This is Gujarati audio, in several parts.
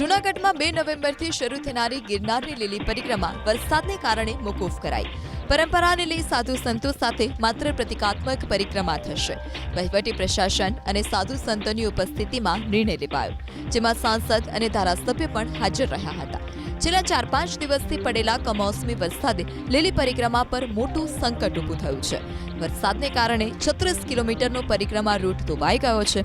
જૂનાગઢમાં બે નવેમ્બરથી શરૂ થનારી ગિરનારની લીલી પરિક્રમા વરસાદને કારણે મોકૂફ કરાઈ. પરંપરાને લઈ સાધુ સંતો સાથે માત્ર પ્રતિકાત્મક પરિક્રમા થશે. વહીવટી પ્રશાસન અને સાધુ સંતોની ઉપસ્થિતિમાં નિર્ણય લેવાયો, જેમાં સાંસદ અને ધારાસભ્ય પણ હાજર રહ્યા હતા. છેલ્લા ચાર પાંચ દિવસથી પડેલા કમોસમી વરસાદે લીલી પરિક્રમા પર મોટું સંકટ ઊભું થયું છે. વરસાદને કારણે છત્રીસ કિલોમીટરનો પરિક્રમા રૂટ ધોવાઈ ગયો છે.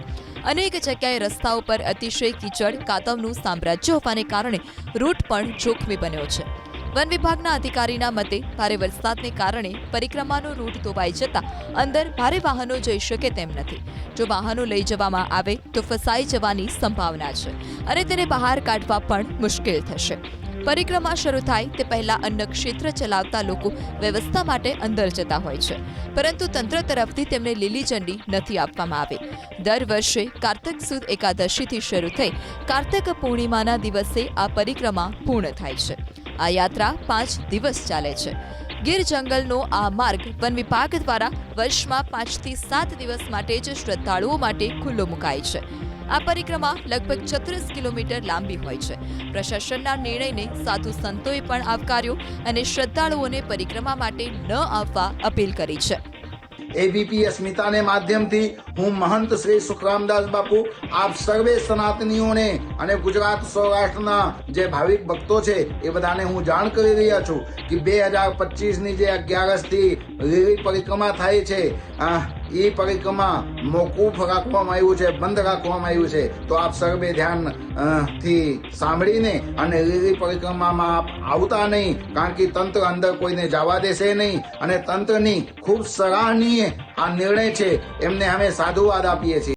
અનેક જગ્યાએ રસ્તાઓ પર અતિશય કીચડ કાતવનું સામ્રાજ્ય હોવાને કારણે રૂટ પણ જોખમી બન્યો છે. વન વિભાગના અધિકારીના મતે ભારે વરસાદને કારણે પરિક્રમાનો રૂટ ધોવાઈ જતા અંદર ભારે વાહનો જઈ શકે તેમ નથી. જો વાહનો લઈ જવામાં આવે તો ફસાઈ જવાની સંભાવના છે અને તેને બહાર કાઢવા પણ મુશ્કેલ થશે. પરિક્રમા શરૂ થાય તે પહેલા અન્ન ક્ષેત્ર ચલાવતા લોકો વ્યવસ્થા માટે અંદર જતા હોય છે. પરંતુ તંત્ર તરફથી તેમને લીલી ઝંડી નથી આપવામાં આવી. દર વર્ષે કાર્તક સુદ એકાદશીથી શરૂ થઈ કાર્તક પૂર્ણિમાના દિવસે આ પરિક્રમા પૂર્ણ થાય છે. આ યાત્રા પાંચ દિવસ ચાલે છે. ગીર જંગલનો આ માર્ગ વન વિભાગ દ્વારા વર્ષમાં પાંચથી સાત દિવસ માટે જ શ્રદ્ધાળુઓ માટે ખુલ્લો મુકાય છે. આ પરિક્રમા લગભગ છત્રીસ કિલોમીટર લાંબી હોય છે. પ્રશાસનના નિર્ણયને સાધુ સંતોએ પણ આવકાર્યો અને શ્રદ્ધાળુઓને પરિક્રમા માટે ન આવવા અપીલ કરી છે. એબીપી અસ્મિતાને માધ્યમથી હું મહંત શ્રી સુખરામદાસ બાપુ, આપ સર્વે સનાતનીઓને અને ગુજરાત સૌરાષ્ટ્રના જે ભાવિક ભક્તો છે, એ બધાને હું જાણ કરી રહ્યા છું કે બે હજાર પચીસની જે અગિયારસથી લીલી પરિક્રમા થાય છે, આ એ પરિક્રમા મોકૂફ રાખવામાં આવ્યું છે, બંધ રાખવામાં આવ્યું છે. તો આપ સર્વે ધ્યાનથી સાંભળીને અને લીલી પરિક્રમામાં આપ આવતા નહીં, કારણ કે તંત્ર અંદર કોઈને જવા દેશે નહીં. અને તંત્રની ખૂબ સરાહનીય આ નિર્ણય છે, એમને અમે સાધુવાદ આપીએ છીએ.